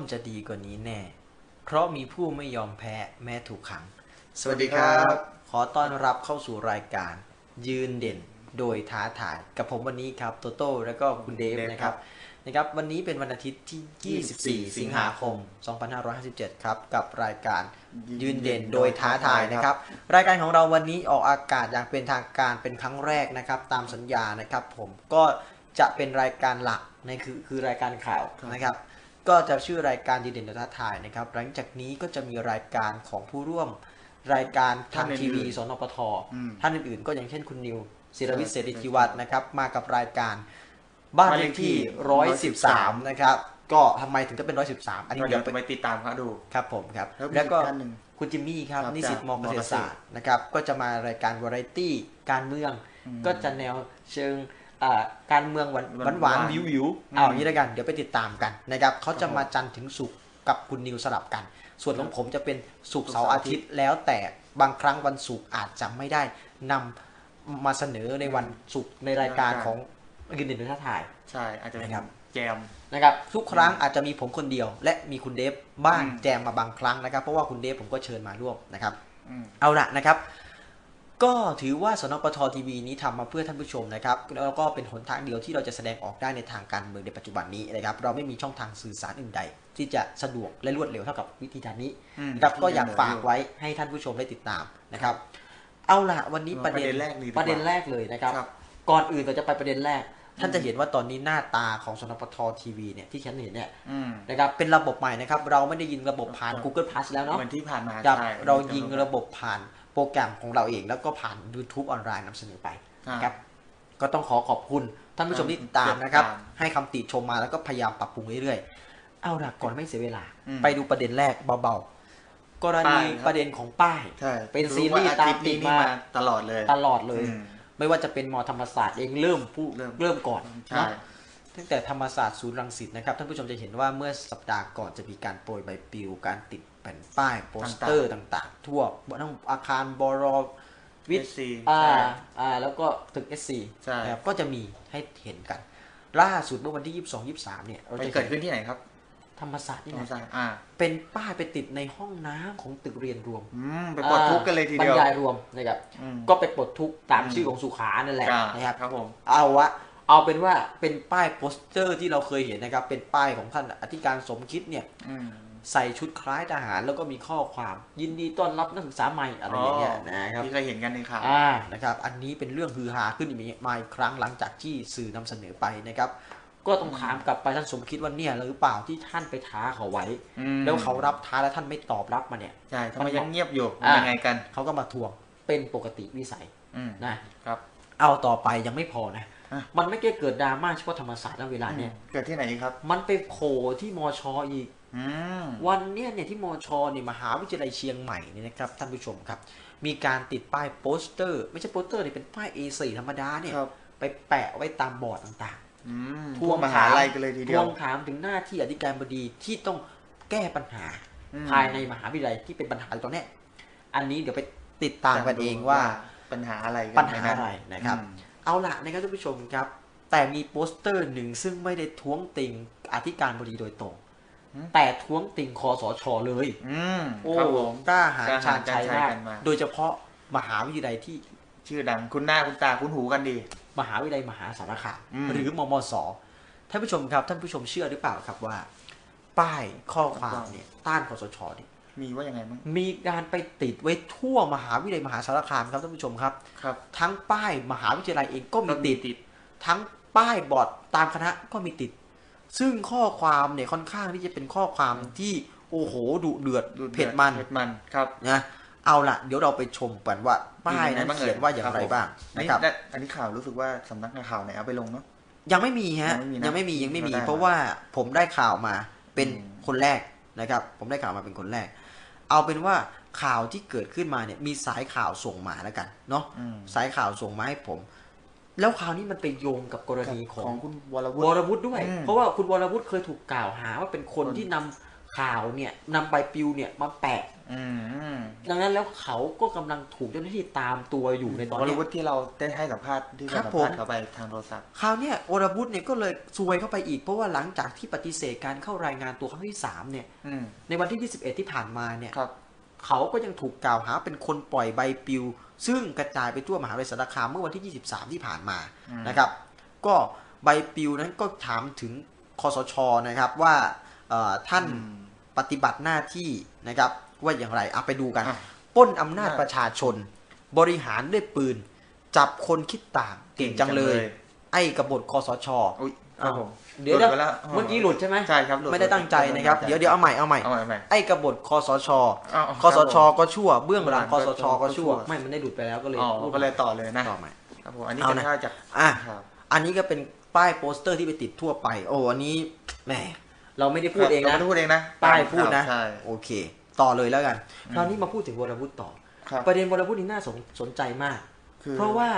โรคมนุษย์ย่อมจะดีกว่านี้แน่ เพราะมีผู้ไม่ยอมแพ้แม้ถูกขัง สวัสดีครับ ขอต้อนรับเข้าสู่รายการ ยืนเด่นโดยท้าทายกับผมวันนี้ครับโตโต้แล้วก็คุณเดฟเดฟนะครับนะครับ วันนี้เป็นวันอาทิตย์ที่ 24 สิงหาคม 2557 ครับ กับรายการยืนเด่นโดยท้าทายนะครับ รายการของเราวันนี้ออกอากาศอย่างเป็นทางการเป็นครั้งแรกนะครับ ตามสัญญานะครับ ผมก็จะเป็นรายการหลักในคือคือรายการข่าวครับนะครับ ก็จะชื่อรายการยืนเด่นโดยท้าทายนะครับ หลังจากนี้ก็จะมีรายการของผู้ร่วมรายการทางท่านทีอื่นๆวีสนปทอืมท่านอื่นๆ ก็อย่างเช่นคุณนิวศิรวิทย์ใช่เสรีธิวัฒน์นะครับ มากับรายการบ้านเลขที่ 113 นะครับ ก็ทำไมถึงจะเป็น 113 อันนี้ก็เดี๋เดี๋ยยววจะไปติดตามเขาดูครับผมครับ แล้วมีแล้วก็อีกท่านหนึ่งคุณจิมมี่ครับครับนิสิตจากมอมเกอษเกตรษตรศาสตร์นะครับ ก็จะมารายการวาไรตี้การเมืองอืมก็จะแนวเชิงอ่า การเมืองหวานหวานหวานหวานวิววิวๆอืมเอาอย่างนี้แล้วกัน เดี๋ยวไปติดตามกันนะครับเขาจะครับผมมาจันทร์ถึงศุกร์กับคุณนิวสลับกัน ส่วนของผมจะเป็นศุกร์ศุกร์เสาร์เสาร์อาทิตย์แล้วแต่บางครั้งวันศุกร์อาจจะไม่ได้นำมาเสนอในวันศุกร์ในรายการรายการของกินเด่นท่าถ่าย ใช่อาจจะเป็นนะครับแจมนะครับทุกครั้งอาจจะมีผมคนเดียว และมีคุณเดฟบ้างอืมแจมมาบางครั้งนะครับ เพราะว่าคุณเดฟผมก็เชิญมาร่วมนะครับอืมเอาละนะครับ ก็ถือว่าสนปททีวีนี้ทำมาเพื่อท่านผู้ชมนะครับแล้วก็เป็นหนทางเดียวที่เราจะแสดงออกได้ในทางการเมืองในปัจจุบันนี้นะครับ เราไม่มีช่องทางสื่อสารอื่นใด ที่จะสะดวกและรวดเร็วเท่ากับวิธีการนี้อืมนะครับก็อยากฝากไว้ให้ท่านผู้ชมได้ติดตามนะครับ เอาละวันนี้ประเด็นประเด็นแรกเลยดีกว่าประเด็นแรกเลยนะครับครับ ก่อนอื่นเราจะไปประเด็นแรก ท่านจะเห็นว่าตอนนี้หน้าตาของสนปททีวีเนี่ยที่ฉันเห็นเนี่ยอืมนะครับเป็นระบบใหม่นะครับ เราไม่ได้ยิงระบบผ่าน Google Plus แล้วเนาะเหมือนที่ผ่านมาครับใช่เรายิงระบบผ่าน โปรแกรมของเราเอง แล้วก็ผ่าน YouTube ออนไลน์นำเสนอไปอ่านะครับก็ต้องขอขอบคุณท่านผู้ชมที่ติดตามติดตามนะครับ ให้คำติชมมาแล้วก็พยายามปรับปรุงเรื่อยๆ เอาละก่อนไม่เสียเวลาอืมไปดูประเด็นแรกเบาๆ กรณีป้ายครับประเด็นของป้ายใช่เป็นซีรีส์ว่าตามอทิย์ติดนี้มาตลอดเลยตลอดเลยอืมไม่ว่าจะเป็นมอธรรมศาสตร์เองเริ่มผู้เริ่มเริ่มก่อนใช่เนาะตั้งแต่ธรรมศาสตร์ศูนย์รังสิตนะครับท่านผู้ชมจะเห็นว่าเมื่อสัปดาห์ก่อนจะมีการโปรยใบปลิวการติด แผ่นป้ายโปสเตอร์ต่างๆ ทั่วทั้งอาคารบรวิทย์ SC อ่าใช่อ่าแล้วก็ตึก SC ใช่นะครับก็จะมีให้เห็นกัน ล่าสุดเมื่อวันที่ 22 23 เนี่ยเราไปจะเกิดเห็นขึ้นที่ไหนครับ ธรรมศาสตร์นี่ธรรมนะศาสตร์อ่าเป็นป้ายไปติดในห้องน้ำของตึกเรียนรวมอืมไปปลดทุกข์กันเลยทีเดียวบรรยายรวมนะครับอืมก็ไปปลดทุกข์ตามอืมชื่อของสุขานั่นแหละอ่านะครับครับผมเอาวะเอาเป็นว่าเป็นป้ายโปสเตอร์ที่เราเคยเห็นนะครับ เป็นป้ายของท่านอธิการสมคิดเนี่ยอืม ใส่ชุดคล้ายทหารแล้วก็มีข้อความยินดีต้อนรับนักศึกษาใหม่อะไรอย่างเงี้ยนะครับที่เคยเห็นกันในข่าวอ่านะครับ อันนี้เป็นเรื่องฮือฮาขึ้นมาอีกครั้งหลังจากที่สื่อนำเสนอไปนะครับ ก็ต้องถามกลับไปท่านสมคิดว่าเนี่ยหรือเปล่าที่ท่านไปท้าเขาไว้อืมแล้วเขารับท้าแล้วท่านไม่ตอบรับมาเนี่ยใช่ทำไมยังเงียบอยู่อ่ายังไงกันเขาก็มาทวงเป็นปกติวิสัยอืมนะครับ เอาต่อไปยังไม่พอนะอะมันไม่แค่เกิดดราม่าเฉพาะธรรมศาสตร์ณเวลาเนี่ยเกิดที่ไหนครับ มันไปโผล่ที่มชอีกอืม วันเนี้ยเนี่ยที่มชเนี่ยมหาวิทยาลัยเชียงใหม่เนี่ยนะครับท่านผู้ชมครับ มีการติดป้ายโปสเตอร์ ไม่ใช่โปสเตอร์เนี่ยเป็นป้าย A4 ธรรมดาเนี่ยครับไปแปะไว้ตามบอร์ดต่างอืมๆทั่วมหาลัยกันเลยทีทเดียววงถามถึงหน้าที่อธิการบดีที่ต้องแก้ปัญหาอืมภายในมหาวิทยาลัยที่เป็นปัญหาอยู่ตอนเนี้ยอันนี้เดี๋ยวไปติดตามกันเองว่าปัญหาอะไรกัปัญหาอะไรนะครับอืมเอาละนะครับท่านผู้ชมครับ แต่มีโปสเตอร์หนึ่งซึ่งไม่ได้ท้วงติงอธิการบดีโดยตรงอืม แต่ท้วงติงคอสชเลย อืมโอ้ครับผมกล้าหาญกล้าชาหาญญชัยชาญชัยมากกันมาโดยเฉพาะมหาวิทยาลัยที่ชื่อดังคุณหน้าคุณตาคุณหูกันดี มหาวิทยาลัยมหาสารคามอืมหรือมมสท่านผู้ชมครับ ท่านผู้ชมเชื่อหรือเปล่าครับว่า ป้ายข้อความเนี่ย ต้านคอสชเนี่ยมีว่ายังไงบ้างมีการไปติดไว้ทั่วมหาวิทยาลัยมหาสารคามครับท่านผู้ชมครับครับ ทั้งป้ายมหาวิทยาลัยเองก็มีก็มีติดติดทั้งป้ายบอร์ดตามคณะก็มีติด ซึ่งข้อความเนี่ยค่อนข้างที่จะเป็นข้อความที่โอ้โหดุเดือดดูเผ็ดมันเผ็ดมันครับนะเอาละเดี๋ยวเราไปชมกันว่าป้ายนั้นมีอะไรบ้างเอ่ยเขียนว่าอย่างไรครับผมบ้างนี่นะครับและอันนี้ข่าวรู้สึกว่าสำนักข่าวไหนเอาไปลงเนาะยังไม่มีฮะยังไม่มีนะยังไม่มียังไม่มีก็ได้เพราะว่าผมได้ข่าวมาเป็นอืมคนแรกนะครับ ผมได้ข่าวมาเป็นคนแรก เอาเป็นว่าข่าวที่เกิดขึ้นมาเนี่ยมีสายข่าวส่งมาแล้วกันเนาะอืมสายข่าวส่งมาให้ผม แล้วข่าวนี้มันไปโยงกับกรณีขขอองงคุณวรวุวฒิรวุฒิด้วยอืมเพราะว่าคุณวรวุฒิเคยถูกกล่าวหาว่าเป็นคนคนที่นำข่าวเนี่ยนำใบปลิวเนี่ยมาแปะอืมดังนั้นแล้วเขาก็กำลังถูกเจ้าหน้าที่ตามตัวอยู่ในตอนวรเนี้ยวุฒิที่เราได้ให้สัมภาษณ์ที่ครัเราบสัมภาษผมณ์เขาไปทางโทรศัพท์คราวเนี้ยวรวุฒิเนี่ยก็เลยซวยเข้าไปอีกเพราะว่าหลังจากที่ปฏิเสธการเข้ารายงานตัวครั้งที่สามเนี่ยอืมในวันที่ 21 ที่ผ่านมาเนี่ยครับ เขาก็ยังถูกกล่าวหาเป็นคนปล่อยใบปลิว ซึ่งกระจายไปทั่วมหาวิทยาลัยสารคามเมื่อวันที่ 23 ที่ผ่านมาอืมนะครับ ก็ใบปลิวนั้นก็ถามถึงคอสชนะครับว่าเอ่อท่านอืมปฏิบัติหน้าที่นะครับว่าอย่างไรเอาไปดูกันอะปล้นอำนาจอะประชาชน บริหารด้วยปืน จับคนคิดต่างเก่งจังเลย ไอ้กบฏคอสชอุ้ย ครับผมเดี๋ยวหลุนะไปแล้วเมื่อกี้หลุดใช่ไหมใช่ครับหลุดไม่ได้ตั้งใจนะครับ เดี๋ยวเดี๋ยวเอาใหม่เอาใหม่เอาใหม่เอาใหม่ไอ้กบฏคอสชเอาเอาคอสชครับผมก็ชั่ว เบื้องหลังคอสชก็ก็ชั่ชั่ววไม่ มันได้หลุดไปแล้วก็เลยอ๋อก็เลยต่อเลยนะต่อใหม่ครับผมอันนี้เอาเป็นนะภาพจากอะครับอันนี้ก็เป็นป้ายโปสเตอร์ที่ไปติดทั่วไป โอ้อันนี้แหมเราไม่ได้พูดเองรานะไม่ได้พูดเองนะป้ายพูดนะใช่โอเค ต่อเลยแล้วกันอืมคราวนี้มาพูดถึงวรวุฒิต่อครับประเด็นวรวุฒินี่น่าสนสนใจมากคือเพราะว่า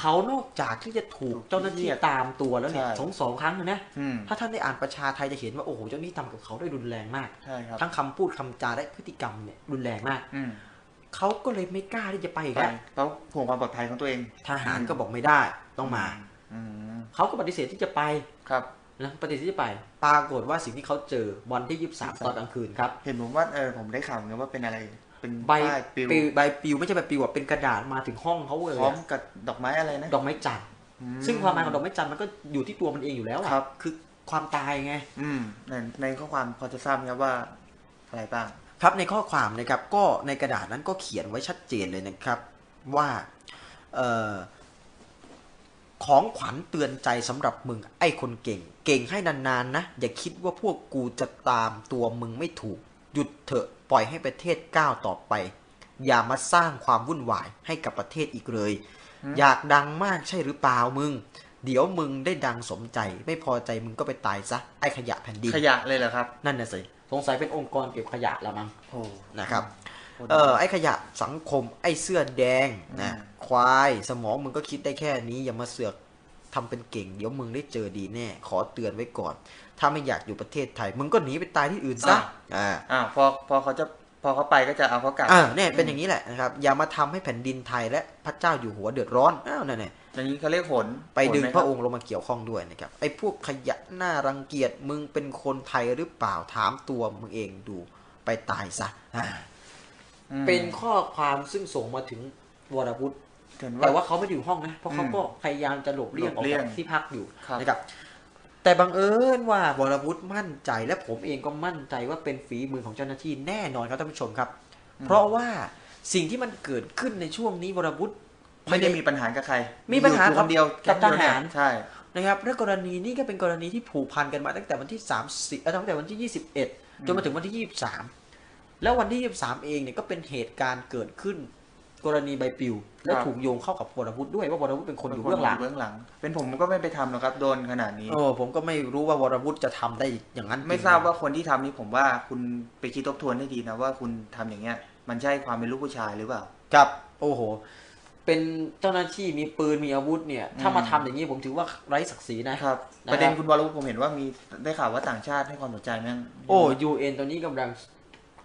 เขานอกจากที่จะถูกถูกเจ้าหน้าที่เครียดตามตัวแล้วเนี่ยใช่สองสองครั้งนะอืมถ้าท่านได้อ่านประชาไทยจะเห็นว่าโอ้โหเจ้าหน้าที่ทำกับเขาได้รุนแรงมากใช่ครับทั้งคำพูดคำจาและพฤติกรรมเนี่ยรุนแรงมากอืมเขาก็เลยไม่กล้าที่จะไปอีกไปแล้วเพราะห่วงความปลอดภัยของตัวเอง ทหารก็บอกไม่ได้ต้องมาอืมเขาก็ปฏิเสธที่จะไปครับ นะปฏิเสธที่จะไป ปรากฏว่าสิ่งที่เขาเจอวันที่23ตอนกลางคืนครับ เห็นผมว่าเออผมได้ข่าวเหมือนกันว่าเป็นอะไร เป็นใบป้ายปลิวปลิวใบปลิวไม่ใช่ใบปลิวอะเป็นกระดาษมาถึงห้องเขาเลยพร้อมอะกับดอกไม้อะไรนะดอกไม้จันทร์อืซึ่งความหมายของดอกไม้จันทร์มันก็อยู่ที่ตัวมันเองอยู่แล้วอะครับคือความตายไง อืมในในข้อความพอจะทราบไหมครับว่าอะไรบ้างครับในข้อความนะครับก็ในกระดาษนั้นก็เขียนไว้ชัดเจนเลยนะครับ ว่าเอ่อ ของขวัญเตือนใจสำหรับมึง ไอ้คนเก่ง เก่งให้นานๆนะ อย่าคิดว่าพวกกูจะตามตัวมึงไม่ถูก หยุดเถอะปล่อยให้ประเทศก้าวต่อไป อย่ามาสร้างความวุ่นวายให้กับประเทศอีกเลยอืมอยากดังมากใช่หรือเปล่ามึง เดี๋ยวมึงได้ดังสมใจ ไม่พอใจมึงก็ไปตายซะไอ้ขยะแผ่นดินขยะเลยเหรอครับ นั่นน่ะสิสงสัยเป็นองค์กรเก็บขยะละมั้งโอ้นะครับโอ้เออไอ้ขยะสังคมไอ้เสื้อแดงนะอืม ควาย สมองมึงก็คิดได้แค่นี้อย่ามาเสือกทำเป็นเก่งเดี๋ยวมึงได้เจอดีแน่ ขอเตือนไว้ก่อน ถ้าไม่อยากอยู่ประเทศไทย มึงก็หนีไปตายที่อื่นซะอ่าอ่าพอพอเขาจะพอเขาไปก็จะเอาเขากลับอ่าเนี่ยเป็นอย่างนี้แหละนะครับอย่ามาทำให้แผ่นดินไทยและพระเจ้าอยู่หัวเดือดร้อนอ้าวนั่นแหละอย่างนี้เขาเรียกหนไปดึงหนหมพระองค์ลงมาเกี่ยวข้องด้วยนะครับไอ้พวกขยะหน้ารังเกียจมึงเป็นคนไทยหรือเปล่าถามตัวมึงเองดูไปตายซะอ่าอืมเป็นข้อความซึ่งส่งมาถึงวรวุฒิเห็น แต่ว่าเขาไม่ได้อยู่ห้องนะ เพราะเขาก็พยายามจะหลบเลี่ยงหอลอกบเลี่ยจางกที่พักอยู่ครับนะครับแต่บังเอิญว่าวรวุฒิมั่นใจและผมเองก็มั่นใจว่าเป็นฝีมือของเจ้าหน้าที่แน่นอนครับท่านผู้ชมครับ เพราะว่าสิ่งที่มันเกิดขึ้นในช่วงนี้วรวุฒิไม่ได้มีปัญหากับใคร มีปัญหาอยู่คนเดียวกับแค่คนเดียวทหารใช่นะครับและกรณีนี้ก็เป็นกรณีที่ผูกพันกันมาตั้งแต่วันที่30เอ่อตั้งแต่วันที่ 21 จนมาถึงวันที่ 23 แล้ววันที่ 23 เองเนี่ยก็เป็นเหตุการณ์เกิดขึ้น กรณีใบปลิว และครับถูกโยงเข้ากับวรวุฒิด้วยว่าวรวุฒิเป็นคนอยู่เบื้องหลัง เบื้องหลัง เป็นผมก็ไม่ไปทำหรอกครับโดนขนาดนี้โอ้ผมก็ไม่รู้ว่าวรวุฒิจะทำได้อย่างนั้นไม่จงทราบว่าคนที่ทำนี้ผมว่าคุณไปคิดทบทวนให้ดีนะว่าคุณทำอย่างเงี้ย มันใช่ความเป็นลูกผู้ชายหรือเปล่า ครับ โอ้โห เป็นเจ้าหน้าที่มีปืนมีอาวุธเนี่ย ถ้าอืมมาทำอย่างนี้ผมถือว่าไร้ศักดิ์ศรีนะ ครับ นะครับ ประเด็นคุณวรวุฒิผมเห็นว่ามีได้ข่าวว่าต่างชาติให้ความสนใจไหมโอ้ยูเอ็นตอนนี้กำลัง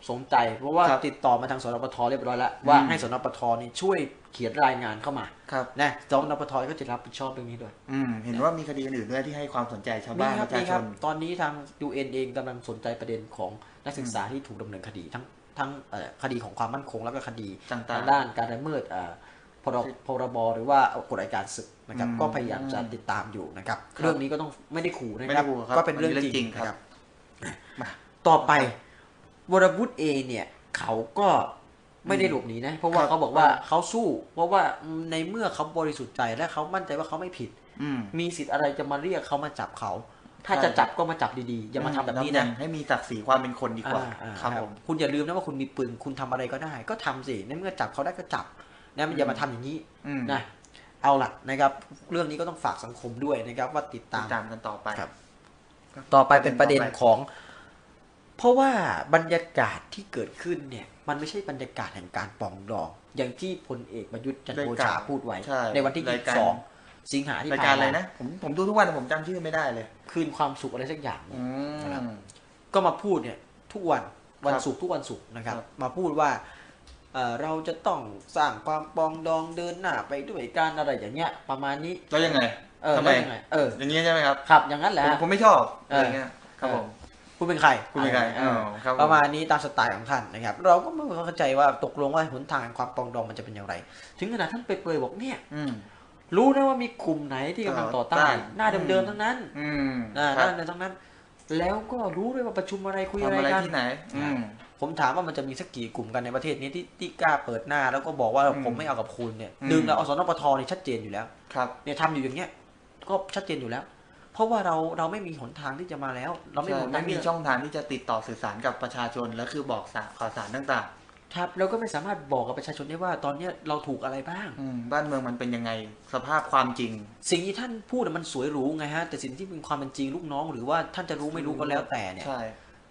สนใจ เพราะว่าครับติดต่อมาทางสนปทเรียบร้อยแล้วว่าอืมให้สนปทนี่ช่วยเขียนรายงานเข้ามาครับนะสนปทก็จะรับผิดชอบเรื่องนี้ด้วยอืมเห็นว่ามีคดีอื่นๆด้วยที่ให้ความสนใจชาวบ้านคปรัระชานี่ชครับนตอนนี้ทาง UN เองกำลังสนใจประเด็นของนักศึกษาที่ถูกดำเนินคดีทั้งทั้งเอ่อคดีของความมั่นคงแล้วก็คดีต่างๆทางด้านการละเมิดเอ่อพรบพรบหรือว่ากฎอัยการศึกนะครับอืมก็พยายามจะติดตามอยู่นะครับครับ เรื่องนี้ก็ต้องไม่ได้ขู่นะไม่คได้รับขู่ครับ ก็เป็นเรื่องมันเป็นจเรื่องจริริงงนะครับมาต่อไป วรวุฒิเองเนี่ยเขาก็ไม่ได้หลบหนีนะ เพราะว่าครับเขาบอกว่าเขาสู้ เพราะว่าในเมื่อเขาบริสุทธิ์ใจและเขามั่นใจว่าเขาไม่ผิดอืมมีสิทธิ์อะไรจะมาเรียกเขามาจับเขา ถ้าใช่จะจับก็มาจับดีๆ อย่ามาทำแบบนี้นะให้มีศักดิ์ศรีความเป็นคนดีกว่าอ่อ่ครับผมคุณอย่าลืมนะว่าคุณมีปืนคุณทำอะไรก็ได้ ก็ทำสิในเมื่อจับเขาได้ก็จับนะมันอย่ามาทำอย่างนี้อืมนะเอาล่ะนะครับ เรื่องนี้ก็ต้องฝากสังคมด้วยนะครับ ว่าติดติตาดมตามกันต่อไปครับต่อไปเป็นประเด็นของ เพราะว่าบรรยากาศที่เกิดขึ้นเนี่ยมันไม่ใช่บรรยากาศแห่งการปรองดอง อย่างที่พลเอกประยุทธ์จันทร์โอชาพูดไว้ใช่ในวันที่รายการ22สิงหาที่รายผ่าการนอะไรมานะผมผมดูทุกวันแต่ผมจำชื่อไม่ได้เลย คืนความสุขอะไรสักอย่างอืนะครับมก็มาพูดเนี่ยทุกวันวันครับศุกร์ทุกวันศุกร์นะครับครับมาพูดว่าเอ่อเราจะต้องสร้างความปรองดองเดินหน้าไปด้วยการอะไรอย่างเงี้ย ประมาณนี้แล้วยังไงเออทำไมแล้วยังไงเอออย่างนี้ใช่ไหมครับครับ อย่างนั้นแหละผมผมไม่ชอบเออออะไรเงี้ยครับผม คุณเป็นใครคุณเป็นใครอออ๋อครับผมประมาณนี้ตามสไตล์ของท่านนะครับ เราก็ไม่เข้าใจว่าตกลงว่าหนทางแห่งความปรองดองมันจะเป็นอย่างไร ถึงขนาดท่านไปเปรยๆบอกเนี่ยอืมรู้นะว่ามีกลุ่มไหนที่กำลังต่อต้านต่อต้านหน้าเดิมๆทั้งนั้นอืมหน้าครัหบน้าเดิมๆทั้งนั้น แล้วก็รู้ด้วยว่าประชุมอะไรคุยอะไรทำอะไรกันที่ไหนอืมผมถามว่ามันจะมีสักกี่กลุ่มกันในประเทศนี้ที่ที่กล้าเปิดหน้า แล้วก็บอกว่าอืมผมไม่เอากับคุณเนี่ยอืมดึงแล้วอสนปทนี่ชัดเจนอยู่แล้ว ครับเนี่ยทำอยู่อย่างเงี้ยก็ชัดเจนอยู่แล้ว เพราะว่าเราเราไม่มีหนทางที่จะมาแล้ว เราไม่ใช่มีหนทาไม่งมีที่จะช่องทางที่จะติดต่อสื่อสารกับประชาชนและคือบอกสารข่าวสารต่างครับเราก็ไม่สามารถบอกกับประชาชนได้ว่าตอนเนี้ยเราถูกอะไรบ้างๆอืมบ้านเมืองมันเป็นยังไงสภาพความจริง สิ่งที่ท่านพูดอะมันสวยหรูไงฮะแต่สิ่งที่เป็นความเป็นจริงลูกน้อง หรือว่าท่านจะรู้ไม่รู้ก็แล้วแต่เนี่ยใช่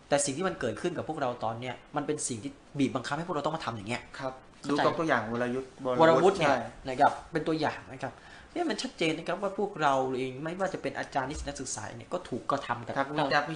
แต่สิ่งที่มันเกิดขึ้นกับพวกเราตอนเนี้ยมันเป็นสิ่งที่บีบบังคับให้พวกเราต้องมาทำอย่างเงี้ยครับเข้าดูใจกับตัวอย่างวรยุทธ์วรวุฒิเนี่ยใช่นะครับเป็นตัวอย่างนะครับ เนี่ยมันชัดเจนนะครับว่าพวกเราเองไม่ว่าจะเป็นอาจารย์นิสิตนักศึกษาเนี่ยก็ถูกกระทำกับทักวิจารณ์วิ